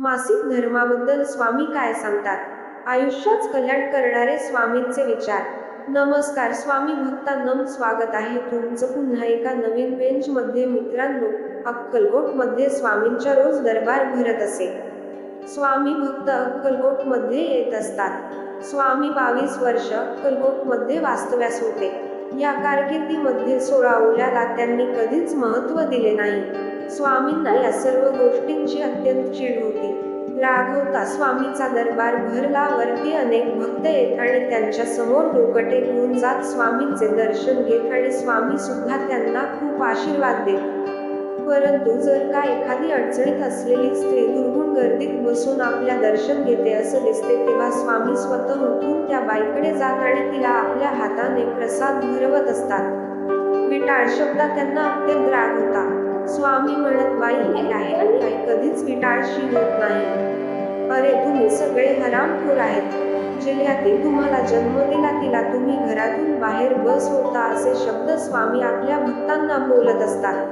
मासिक धर्माबद्दल स्वामी काय सांगतात? आयुष्याच कल्याण करणारे स्वामींचे विचार. नमस्कार स्वामी भक्तांना स्वागत आहे तुमचं पुन्हा एका नवीन बेंचमध्ये. मित्रांनो अक्कलकोटमध्ये स्वामींच्या रोज दरबार भरत असे. स्वामी भक्त अक्कलकोटमध्ये येत असतात. स्वामी बावीस वर्ष अक्कलकोटमध्ये वास्तव्यास होते. या कारकिर्दीमध्ये सोळा ओल्याला त्यांनी कधीच महत्त्व दिले नाही. स्वामींना या सर्व गोष्टींची अत्यंत चीड होती. राग होता. स्वामीचा दरबार भरला. वरती अनेक भक्त येत आणि त्यांच्यासमोर डोकटे घेऊन जात स्वामींचे दर्शन घेत आणि स्वामी सुद्धा त्यांना खूप आशीर्वाद देत. परंतु जर का एखादी अडचणीत असलेली स्त्री दुर्गुण गर्दीत बसून आपल्या दर्शन घेते असं दिसते तेव्हा स्वामी स्वतः उठून त्या बाईकडे जात आणि तिला आपल्या हाताने प्रसाद भरवत असतात. विटाळ शब्दात त्यांना अत्यंत राग होता. स्वामी म्हणत बाई हे आहे आणि कधीच विटाळशी होत नाही. अरे तुम्ही सगळे हरामखोर आहेत. जिल्ह्यातील तुम्हाला जन्म दिला तिला तुम्ही घरातून बाहेर बस होता असे शब्द स्वामी आपल्या भक्तांना बोलत असतात.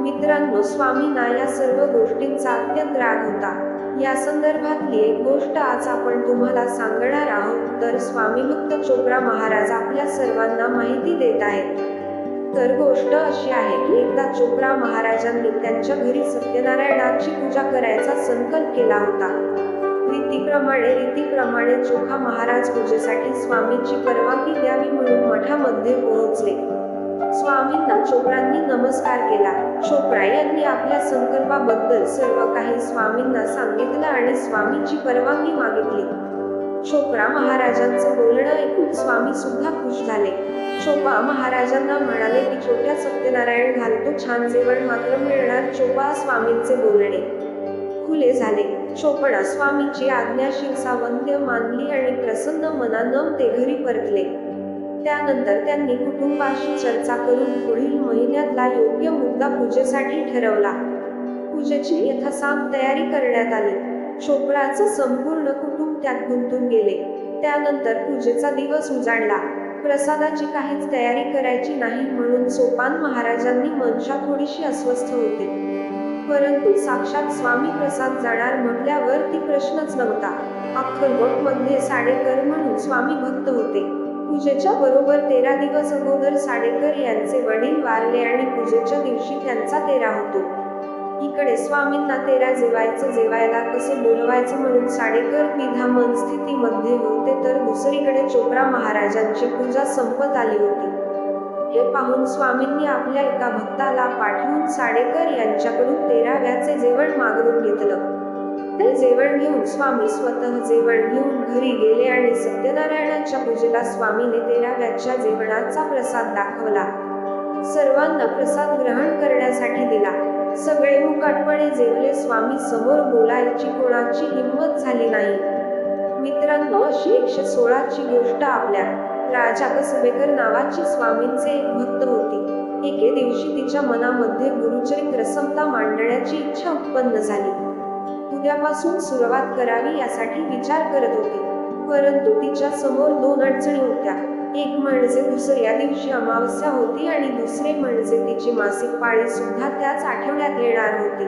मित्रांनो स्वामींना या सर्व गोष्टींचा अत्यंत राग होता. या संदर्भातली एक गोष्ट आज आपण तुम्हाला सांगणार आहोत. तर स्वामी भक्त चोप्रा महाराज आपल्या सर्वांना माहिती देत आहेत. तर गोष्ट अशी आहे की एकदा चोप्रा महाराजांनी त्यांच्या घरी सत्यनारायणाची पूजा करायचा संकल्प केला होता. रीतीप्रमाणे रीतीप्रमाणे चोखा महाराज पूजेसाठी स्वामींची परवानगी द्यावी म्हणून मठामध्ये पोहोचले. स्वामींना चोप्रांनी नमस्कार केला. चोप्रा यांनी आपल्या संकल्पाबद्दल सर्व काही स्वामींना सांगितलं आणि स्वामींची परवानगी मागितली. चोप्रा महाराजांचं बोलणं ऐकून स्वामी सुद्धा खुश झाले. चोपा महाराजांना म्हणाले की छोट्या सत्यनारायण घालतो? छान जेवण मात्र मिळणार चोपा स्वामींचे बोलणे. खुले झाले. चोपडा स्वामींची आज्ञा शिवसावंत्य मानली आणि प्रसन्न मनानं ते घरी परतले. त्यानंतर त्यांनी कुटुंबाशी चर्चा करून पुढील महिन्यातला योग्य मुद्दा पूजेसाठी ठरवला. पूजेची यथासाम तयारी करण्यात आली. चोपडाचं संपूर्ण कुटुंब त्यात गुंतून गेले. त्यानंतर पूजेचा दिवस उजाडला. प्रसादाची काहीच तयारी करायची नाही म्हणून सोपान महाराजांनी मनशा थोडीशी अस्वस्थ होते. परंतु साक्षात स्वामी प्रसाद जाणार म्हटल्यावर ती प्रश्नच नव्हता. अख्खरमध्ये साडेकर म्हणून स्वामी भक्त होते. पूजेच्या बरोबर तेरा दिवस अगोदर साडेकर यांचे वडील वारले आणि पूजेच्या दिवशी त्यांचा तेरा होतो. इकडे स्वामींना तेरा जेवायचं जेवायला कसं बोलवायचं म्हणून साडेकर मन मनस्थितीमध्ये होते तर दुसरीकडे चोप्रा महाराजांची पूजा संपत आली होती. हे पाहून स्वामींनी आपल्या एका भक्ताला पाठवून साडेकर यांच्याकडून तेराव्याचे जेवण मागवून घेतलं. ते जेवण घेऊन स्वामी स्वतः जेवण घेऊन घरी गेले आणि सत्यनारायणाच्या पूजेला स्वामीने तेराव्याच्या जेवणाचा प्रसाद दाखवला. सर्वांना प्रसाद ग्रहण करण्यासाठी दिला. सगळे मुकाटपणे जेवले स्वामी समोर बोलायची कोणाची हिंमत झाली नाही. मित्रांनो अशी एकशे सोळाची गोष्ट आपल्या. राजा कसबेकर नावाची स्वामींचे एक भक्त होती. एके दिवशी तिच्या मनामध्ये गुरुचरित रसमता मांडण्याची इच्छा उत्पन्न झाली. उद्यापासून सुरुवात करावी यासाठी विचार करत होती. परंतु तिच्या समोर दोन अडचणी होत्या. एक म्हणजे दुसऱ्या दिवशी अमावस्या होती आणि दुसरे म्हणजे तिची मासिक पाळी सुद्धा त्याच आठवड्यात येणार होती.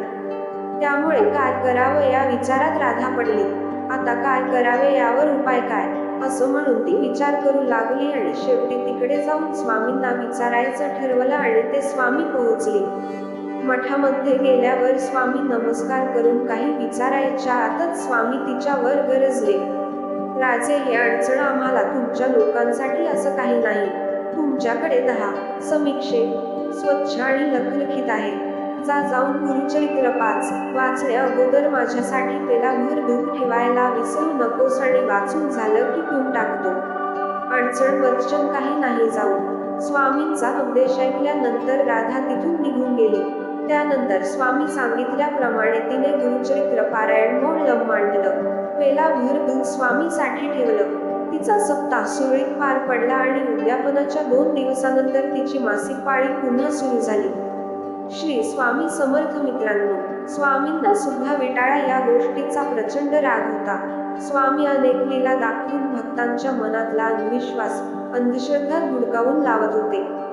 त्यामुळे काय करावं या विचारात राधा पडली. आता काय करावे यावर उपाय काय? असं म्हणून ती विचार करू लागली आणि शेवटी तिकडे जाऊन स्वामींना विचारायचं ठरवलं आणि ते स्वामी पोहोचले. मठामध्ये गेल्यावर स्वामी नमस्कार करून काही विचारायच्या आतच स्वामी तिच्यावर गरजले. राजे हे अडचण आम्हाला तुमच्या लोकांसाठी असं काही नाही. तुमच्याकडे दहा. समीक्षे. स्वच्छ आणि लखलखित आहेत जा जाऊन गुरुचरित्र पाच. वाचले अगोदर माझ्यासाठी पेलाभर धूप ठेवायला विसरू नकोस आणि वाचून झालं की पिऊन टाकतो. अडचण वचन काही नाही जाऊ. स्वामींचा उपदेश ऐकल्यानंतर राधा तिथून निघून गेली. त्यानंतर स्वामी सांगितल्याप्रमाणे तिने गुरुचरित्र पारायण मोडलं. मांडलं पेलाभर दूध स्वामीसाठी ठेवलं. तिचा सप्ताह सुरळीत पार पडला आणि उद्यापनाच्या दोन दिवसानंतर तिची मासिक पाळी पुन्हा सुरू झाली. श्री स्वामी समर्थ मित्रांनो स्वामींना सुद्धा विटाळा या गोष्टीचा प्रचंड राग होता. स्वामी अनेक लीला दाखवून भक्तांच्या मनातला अंधविश्वास अंधश्रद्धा धुडकावून लावत होते.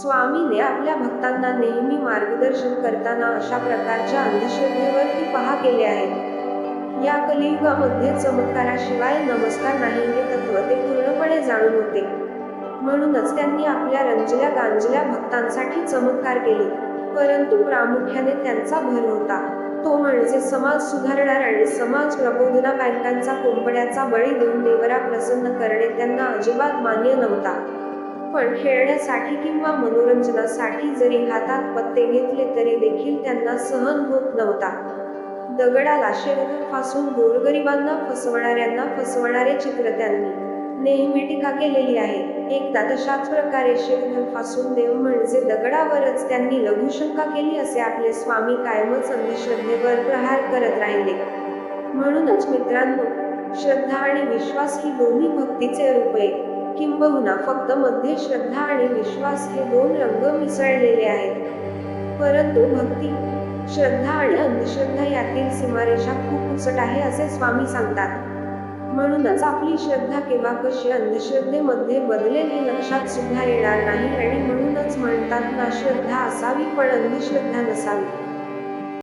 स्वामीने आपल्या भक्तांना नेहमी मार्गदर्शन करताना अशा प्रकारच्या अंधश्रद्धेवरती पहा केले आहेत. या कलियुगामध्ये चमत्काराशिवाय नमस्कार नाही हे तत्व ते पूर्णपणे जाणून होते. म्हणूनच त्यांनी आपल्या रंजल्या गांजल्या भक्तांसाठी चमत्कार केले परंतु प्रामुख्याने त्यांचा भर होता. तो म्हणजे समाज सुधारणार आणि समाज प्रबोधना बँकांचा कोंबड्याचा बळी देऊन देवरा प्रसन्न करणे त्यांना अजिबात मान्य नव्हता. पण खेळण्यासाठी किंवा मनोरंजनासाठी जरी हातात पत्ते घेतले तरी देखील त्यांना सहन होत नव्हता. दगडाला शेरघर फासून गोरगरिबांना फसवणाऱ्यांना फसवणारे चित्र त्यांनी नेहमी टीका केलेली आहे. एकदा तशाच प्रकारे शेरघर फासून देव म्हणजे दगडावरच त्यांनी लघुशंका केली असे आपले स्वामी कायमच अंधश्रद्धेवर प्रहार करत राहिले. म्हणूनच मित्रांनो श्रद्धा आणि विश्वास ही दोन्ही भक्तीचे रूपे किंबहुना फक्त मध्ये श्रद्धा आणि विश्वास हे दोन रंग मिसळलेले आहेत. परंतु भक्ती श्रद्धा आणि अंधश्रद्धा यातील सीमारेषा खूप उचट आहे असे स्वामी सांगतात. म्हणूनच आपली श्रद्धा केव्हा कशी अंधश्रद्धेमध्ये बदलेल हे लक्षात सुद्धा येणार नाही आणि म्हणूनच म्हणतात ना श्रद्धा असावी पण अंधश्रद्धा नसावी.